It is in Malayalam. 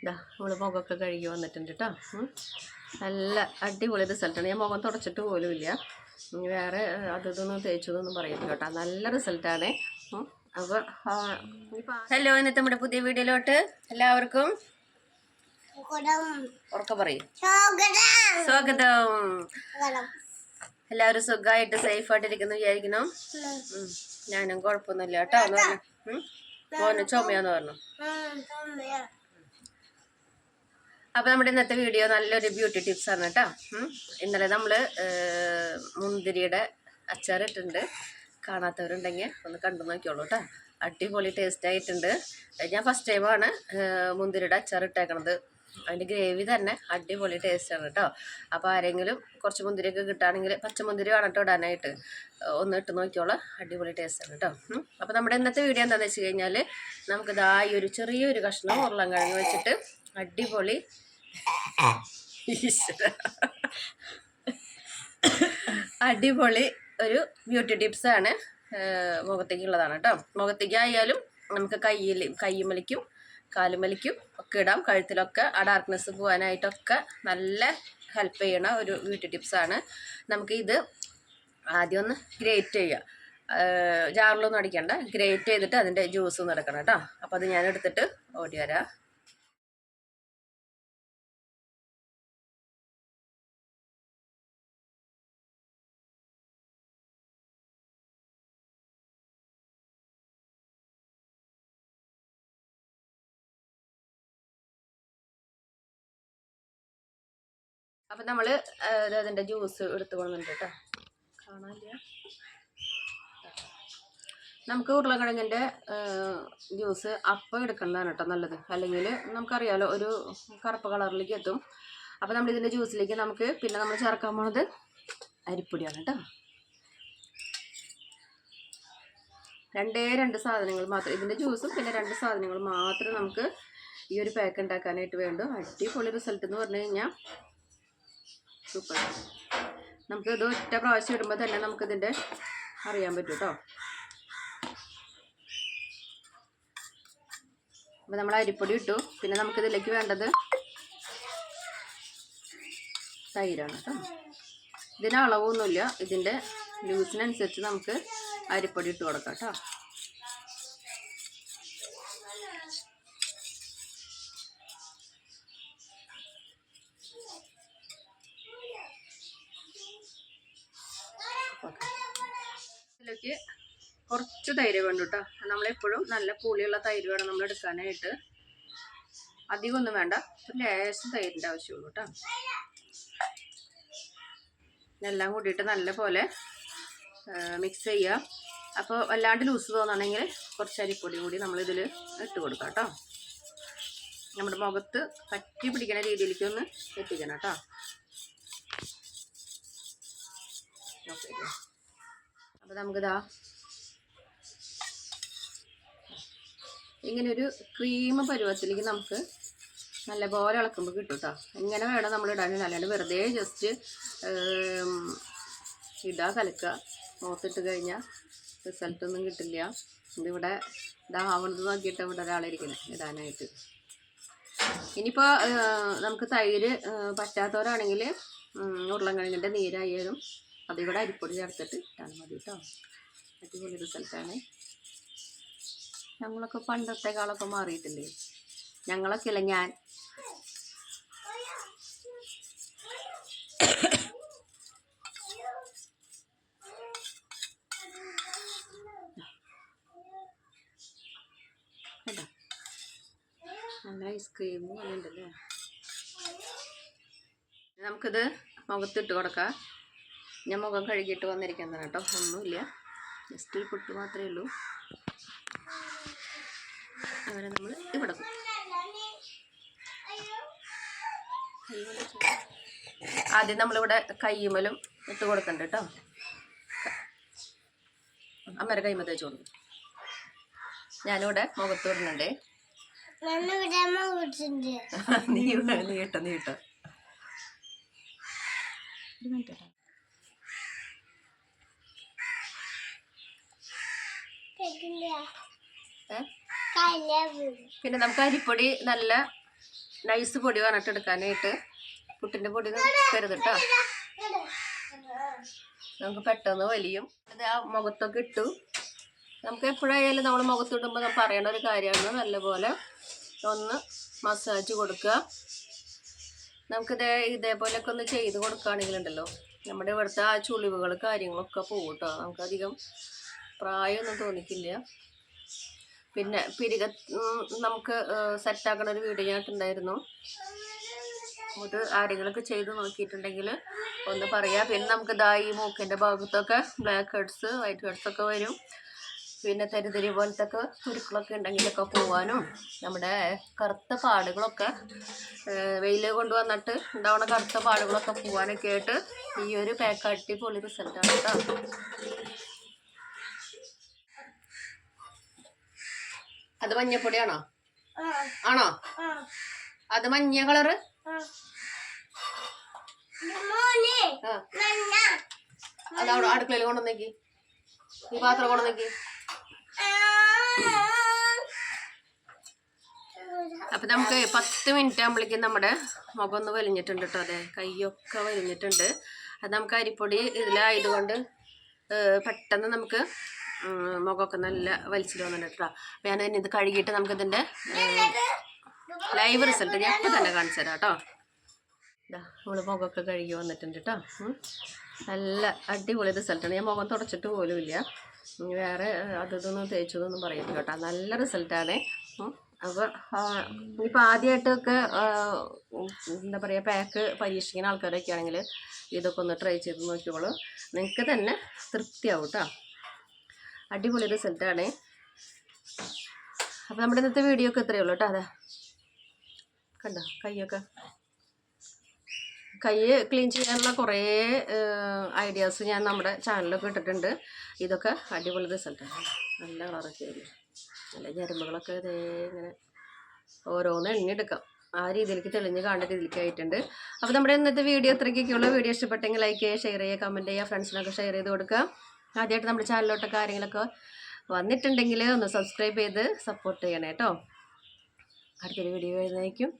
ഇതാ നമ്മൾ മുഖമൊക്കെ കഴുകി വന്നിട്ടുണ്ട് കേട്ടോ നല്ല അടിപൊളി റിസൾട്ടാണ്. ഞാൻ മുഖം തുടച്ചിട്ട് പോലും ഇല്ല. ഇനി വേറെ അതൊന്നും തേച്ചതൊന്നും പറയില്ല കേട്ടോ നല്ല റിസൾട്ടാണ്. അപ്പോൾ ഹലോ ഇന്നത്തെ നമ്മുടെ പുതിയ വീഡിയോയിലോട്ട് എല്ലാവർക്കും ഉറക്കം പറയും. സ്വാഗതം. എല്ലാവരും സുഖമായിട്ട് സേഫായിട്ടിരിക്കുന്നു വിചാരിക്കണം. ഞാനും കുഴപ്പമൊന്നുമില്ല കേട്ടോ എന്ന് പറഞ്ഞു. ഉം. മോന് ചുമയാന്ന് പറഞ്ഞു. അപ്പൊ നമ്മുടെ ഇന്നത്തെ വീഡിയോ നല്ലൊരു ബ്യൂട്ടി ടിപ്സ് ആണ് കേട്ടോ. ഇന്നലെ നമ്മൾ ഏർ, മുന്തിരിയുടെ അച്ചാറിട്ടുണ്ട് കാണാത്തവരുണ്ടെങ്കിൽ ഒന്ന് കണ്ടു നോക്കിയോളൂ കേട്ടോ അടിപൊളി ടേസ്റ്റ് ആയിട്ടുണ്ട്. ഞാൻ ഫസ്റ്റ് ടൈമാണ് മുന്തിരിയുടെ അച്ചാർ ഇട്ടേക്കണത്. അതിന്റെ ഗ്രേവി തന്നെ അടിപൊളി ടേസ്റ്റ് ആണ് കേട്ടോ അപ്പോൾ ആരെങ്കിലും കുറച്ച് മുന്തിരിയൊക്കെ കിട്ടുകയാണെങ്കിൽ പച്ചമുന്തിരി വേണം കേട്ടോ ഇടാനായിട്ട്. ഒന്ന് ഇട്ട് നോക്കിയോളാം അടിപൊളി ടേസ്റ്റ് ആണ് കേട്ടോ അപ്പോൾ നമ്മുടെ ഇന്നത്തെ വീഡിയോ എന്താണെന്ന് വെച്ച് കഴിഞ്ഞാൽ നമുക്കിതാ ഈ ഒരു ചെറിയൊരു കഷ്ണം ഉരുളൻകിഴങ്ങ് വെച്ചിട്ട് അടിപൊളി. അടിപൊളി ഒരു ബ്യൂട്ടി ടിപ്സ് ആണ്. മുഖത്തേക്കുള്ളതാണ് കേട്ടോ. മുഖത്തേക്ക് ആയാലും നമുക്ക് കയ്യിൽ കയ്യുമലിക്കും കാലുമലിക്കും ഒക്കെ ഇടാം. കഴുത്തിലൊക്കെ ആ ഡാർക്ക്നെസ് പോകാനായിട്ടൊക്കെ നല്ല ഹെൽപ്പ് ചെയ്യണ ഒരു ബ്യൂട്ടി ടിപ്സ് ആണ്. നമുക്ക് ഇത് ആദ്യം ഒന്ന് ഗ്രേറ്റ് ചെയ്യുക. ജാറിലൊന്നും അടിക്കണ്ട. ഗ്രേറ്റ് ചെയ്തിട്ട് അതിന്റെ ജ്യൂസ് ഒന്ന് എടുക്കണം കേട്ടോ. അപ്പോൾ അത് ഞാൻ എടുത്തിട്ട് ഓടി വരാം. അപ്പം നമ്മൾ അതിന്റെ ജ്യൂസ് എടുത്ത് കൊണ്ടുണ്ട് കേട്ടോ കാണാനില്ല. നമുക്ക് ഉരുളക്കിഴങ്ങിന്റെ ജ്യൂസ് അപ്പം എടുക്കുന്നതാണ് കേട്ടോ നല്ലത്. അല്ലെങ്കിൽ നമുക്കറിയാലോ ഒരു കറുപ്പ് കളറിലേക്ക് എത്തും. അപ്പോൾ നമ്മൾ ഇതിന്റെ ജ്യൂസിലേക്ക് നമുക്ക് പിന്നെ നമ്മൾ ചേർക്കാൻ പോണത് അരിപ്പൊടിയാണ് കേട്ടോ രണ്ടേ രണ്ട് സാധനങ്ങൾ മാത്രം ഇതിന്റെ ജ്യൂസും പിന്നെ രണ്ട് സാധനങ്ങൾ മാത്രം നമുക്ക് ഈ ഒരു പാക്ക് ഉണ്ടാക്കാനായിട്ട് വേണ്ടു. അടിപൊളി റിസൾട്ട് എന്ന് പറഞ്ഞു കഴിഞ്ഞാൽ സൂപ്പർ നമുക്ക് ഇത് ഒറ്റ പ്രാവശ്യം ഇടുമ്പോൾ തന്നെ നമുക്കിതിന്റെ അറിയാൻ പറ്റും കേട്ടോ അപ്പോൾ നമ്മൾ അരിപ്പൊടി ഇട്ടു. പിന്നെ നമുക്കിതിലേക്ക് വേണ്ടത് തൈരാണ് കേട്ടോ ഇതിന് അളവൊന്നുമില്ല. ഇതിന്റെ ലൂസിനനുസരിച്ച് നമുക്ക് അരിപ്പൊടി ഇട്ട് കൊടുക്കാം കേട്ടോ ഇതിലേക്ക് കുറച്ച് തൈര് വേണ്ട കേട്ടോ. നമ്മളെപ്പോഴും നല്ല പുളിയുള്ള തൈര് വേണം നമ്മൾ എടുക്കാനായിട്ട്. അധികമൊന്നും വേണ്ട. ലേശം തൈരിന്റെ ആവശ്യമുള്ളൂ കേട്ടോ. എല്ലാം കൂടിയിട്ട് നല്ല പോലെ മിക്സ് ചെയ്യുക അപ്പോൾ വല്ലാണ്ട് ലൂസ് തോന്നുകയാണെങ്കിൽ കുറച്ച് അരിപ്പൊടി കൂടി നമ്മളിതിൽ ഇട്ട് കൊടുക്കാം കേട്ടോ. നമ്മുടെ മുഖത്ത് പറ്റി പിടിക്കുന്ന രീതിയിലേക്ക് ഒന്ന് എത്തിക്കണം കേട്ടോ. ഓക്കെ. അപ്പോൾ നമുക്കിതാ ഒരു ക്രീം പരുവത്തിലേക്ക് നമുക്ക് നല്ലപോലെ ഇളക്കുമ്പോൾ കിട്ടും കേട്ടോ ഇങ്ങനെ വേണം നമ്മൾ ഇടാൻ? അല്ലാണ്ട് വെറുതെ ജസ്റ്റ് ഇടുക കലക്കുക. മുഖത്തിട്ട് കഴിഞ്ഞാൽ റിസൾട്ടൊന്നും കിട്ടില്ല. ഇതിവിടെ ഇതാവണത് നോക്കിയിട്ട് ഇവിടെ ഒരാളിരിക്കുന്നത് ഇടാനായിട്ട്. ഇനിയിപ്പോൾ നമുക്ക് തൈര് പറ്റാത്തവരാണെങ്കിൽ കഴിഞ്ഞിട്ട് നീരായാലും അതിൽ അരിപ്പൊടി ചേർത്തിട്ട് ഇട്ടാൽ മതി കേട്ടോ അടിപൊളി റിസൾട്ടാണ് ഞങ്ങളൊക്കെ പണ്ടത്തെ കാളൊക്കെ മാറിയിട്ടില്ലേ? ഞങ്ങളൊക്കെ ഇല്ല ഞാൻ? നല്ല ഐസ്ക്രീം പോലെ ഉണ്ടല്ലേ നമുക്കിത് മുഖത്തിട്ട് കൊടുക്കാം. ഞാൻ മുഖം കഴുകിയിട്ട് വന്നിരിക്കുന്നതാണ് കേട്ടോ. ഒന്നുമില്ല. ജസ്റ്റ് ഒരു പൊട്ട് മാത്രമേ ഉള്ളൂ. അങ്ങനെ നമ്മൾ ഇവിടെ. ആദ്യം നമ്മളിവിടെ കയ്യുമലും ഇട്ട് കൊടുക്കണ്ട കേട്ടോ. അമ്മരെ കൈമ തേച്ച് കൊടുക്കും. ഞാനിവിടെ മുഖത്ത് ഇടുന്നുണ്ടേ. നീ നീട്ടോ നീട്ടോ ഒരു മിനിറ്റ് കേട്ടോ ഏ? പിന്നെ നമുക്ക് അരിപ്പൊടി നല്ല നൈസ് പൊടി പറഞ്ഞിട്ട് പുട്ടിന്റെ പൊടി കേട്ടോ നമുക്ക് പെട്ടെന്ന് വലിയും. അത് ആ മുഖത്തൊക്കെ ഇട്ടു. നമുക്ക് എപ്പോഴായാലും നമ്മൾ മുഖത്തിടുമ്പോൾ നമ്മൾ പറയേണ്ട ഒരു കാര്യമാണ് നല്ലപോലെ ഒന്ന് മസാജ് കൊടുക്കുക. നമുക്കിതേ ഇതേപോലെയൊക്കെ ഒന്ന് ചെയ്ത് കൊടുക്കുകയാണെങ്കിലുണ്ടല്ലോ. നമ്മുടെ ഇവിടുത്തെ ആ ചുളിവുകൾ കാര്യങ്ങളൊക്കെ പോകും കേട്ടോ നമുക്കധികം പ്രായമൊന്നും തോന്നിക്കില്ല. പിന്നെ പിരിക നമുക്ക് സെറ്റാക്കണ ഒരു വീഡിയോ ഞാട്ടുണ്ടായിരുന്നു അത് ആരെങ്കിലുമൊക്കെ ചെയ്ത് നോക്കിയിട്ടുണ്ടെങ്കിൽ ഒന്ന് പറയാം. പിന്നെ നമുക്ക് ഇതാ ഈ മൂക്കിന്റെ ഭാഗത്തൊക്കെ ബ്ലാക്ക് ഹെഡ്സ് വൈറ്റ് ഹെഡ്സ് ഒക്കെ വരും. പിന്നെ തരിതരി പോലത്തെ ഒക്കെ കുരുക്കളൊക്കെ ഉണ്ടെങ്കിലൊക്കെ പോവാനും നമ്മുടെ കറുത്ത പാടുകളൊക്കെ വെയിൽ കൊണ്ടുവന്നിട്ട് ഉണ്ടാവുന്ന കറുത്ത പാടുകളൊക്കെ പോവാനൊക്കെ ആയിട്ട് ഈ ഒരു പാക്ക് അടിപൊളി റിസൾട്ടാണ് കേട്ടോ അത് മഞ്ഞപ്പൊടിയാണോ? ആണോ? അത് മഞ്ഞ കളറ്? അതവിടെ അടുക്കളയിൽ കൊണ്ടുവന്നേക്ക്. ഈ പാത്രം കൊണ്ടുവന്നേക്ക്. അപ്പൊ നമുക്ക് പത്ത് മിനിറ്റ് ആകുമ്പോഴേക്കും നമ്മുടെ മുഖം ഒന്ന് വലിഞ്ഞിട്ടുണ്ട് കേട്ടോ അതെ. കൈയൊക്കെ വലിഞ്ഞിട്ടുണ്ട്. അത് നമുക്ക് അരിപ്പൊടി ഇതിലായതുകൊണ്ട് പെട്ടെന്ന് നമുക്ക് മുഖമൊക്കെ നല്ല വലിച്ചിട്ട് വന്നിട്ടുണ്ട് കേട്ടോ. അപ്പൊ ഞാൻ ഇത് കഴുകിയിട്ട് നമുക്കിതിന്റെ ലൈവ് റിസൾട്ട് ഞാൻ ഇപ്പം തന്നെ കാണിച്ചു തരാം കേട്ടോ. നമ്മൾ മുഖമൊക്കെ കഴുകി വന്നിട്ടുണ്ട് കേട്ടോ. നല്ല അടിപൊളി റിസൾട്ടാണ് ഞാൻ മുഖം തുടച്ചിട്ട് ഇനി വേറെ അത് ഇതൊന്നും തേച്ചതൊന്നും പറയില്ല കേട്ടോ. നല്ല റിസൾട്ടാണ് അപ്പോൾ ഇപ്പോൾ ആദ്യമായിട്ടൊക്കെ എന്താ പറയുക പാക്ക് പരീക്ഷിക്കുന്ന ആൾക്കാരൊക്കെ ആണെങ്കിൽ ഇതൊക്കെ ഒന്ന് ട്രൈ ചെയ്ത് നോക്കിക്കോളൂ. നിങ്ങൾക്ക് തന്നെ തൃപ്തിയാവും കേട്ടോ. അടിപൊളി റിസൾട്ടാണ് അപ്പോൾ നമ്മുടെ ഇന്നത്തെ വീഡിയോ ഒക്കെ ഇത്രയേ ഉള്ളൂ കേട്ടോ അതെ. കണ്ടോ കൈയൊക്കെ. കൈ ക്ലീൻ ചെയ്യാനുള്ള കുറേ ഐഡിയാസ് ഞാൻ നമ്മുടെ ചാനലൊക്കെ ഇട്ടിട്ടുണ്ട്. ഇതൊക്കെ അടിപൊളി റിസൾട്ടാണ് നല്ല കളറൊക്കെ ആയിരുന്നു നല്ല ഞരമ്പുകളൊക്കെ ഇതേ ഇങ്ങനെ ഓരോന്ന് എണ്ണിയെടുക്കാം. ആ രീതിയിലേക്ക് തെളിഞ്ഞ് കാണുന്ന രീതിയിലേക്ക് ആയിട്ടുണ്ട്. അപ്പോൾ നമ്മുടെ ഇന്നത്തെ വീഡിയോ ഇത്രയ്ക്കൊക്കെയുള്ള വീഡിയോ ഇഷ്ടപ്പെട്ടെങ്കിൽ ലൈക്ക് ചെയ്യുക ഷെയർ ചെയ്യുക കമന്റ് ചെയ്യുക ഫ്രണ്ട്സിനൊക്കെ ഷെയർ ചെയ്ത് കൊടുക്കുക. ആദ്യമായിട്ട് നമ്മുടെ ചാനലിലോട്ടൊക്കെ കാര്യങ്ങളൊക്കെ വന്നിട്ടുണ്ടെങ്കിൽ ഒന്ന് സബ്സ്ക്രൈബ് ചെയ്ത് സപ്പോർട്ട് ചെയ്യണേ കേട്ടോ അടുത്തൊരു വീഡിയോ വരുന്നതായിരിക്കും.